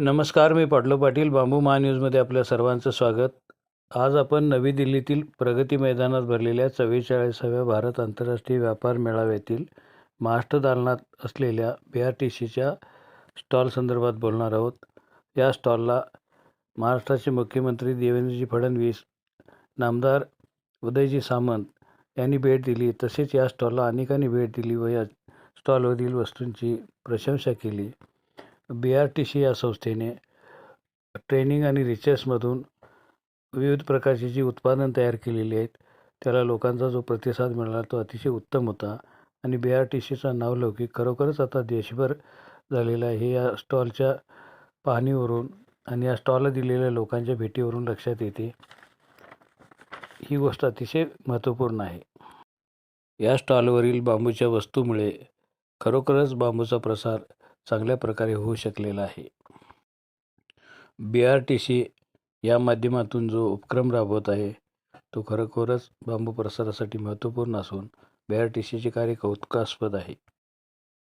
नमस्कार मी पाटलो पाटील बांबू महान्यूजमध्ये आपल्या सर्वांचं स्वागत. आज आपण नवी दिल्लीतील प्रगती मैदानात भरलेल्या चव्वेचाळीसाव्या भारत आंतरराष्ट्रीय व्यापार मेळाव्यातील महाराष्ट्र दालनात असलेल्या बी आर टी सीच्या स्टॉलसंदर्भात बोलणार आहोत. या स्टॉलला महाराष्ट्राचे मुख्यमंत्री देवेंद्रजी फडणवीस नामदार उदयजी सामंत यांनी भेट दिली. तसेच या स्टॉलला अनेकांनी भेट दिली व या स्टॉलवरील वस्तूंची प्रशंसा केली. बी आर टी सी या संस्थेने ट्रेनिंग आणि रिसर्चमधून विविध प्रकारची जी उत्पादन तयार केलेली आहेत त्याला लोकांचा जो प्रतिसाद मिळाला तो अतिशय उत्तम होता. आणि बी आर टी सीचा नावलौकिक खरोखरच आता देशभर झालेला आहे. हे या स्टॉलच्या पाहणीवरून आणि या स्टॉलला दिलेल्या लोकांच्या भेटीवरून लक्षात येते. ही गोष्ट अतिशय महत्त्वपूर्ण आहे. या स्टॉलवरील बांबूच्या वस्तूमुळे खरोखरच बांबूचा प्रसार चांगल्या प्रकारे होऊ शकलेला आहे. बी आर टी सी या माध्यमातून जो उपक्रम राबवत आहे तो खरोखरच बांबू प्रसारासाठी महत्त्वपूर्ण असून बी आर टी सीचे कार्य कौतुकास्पद आहे.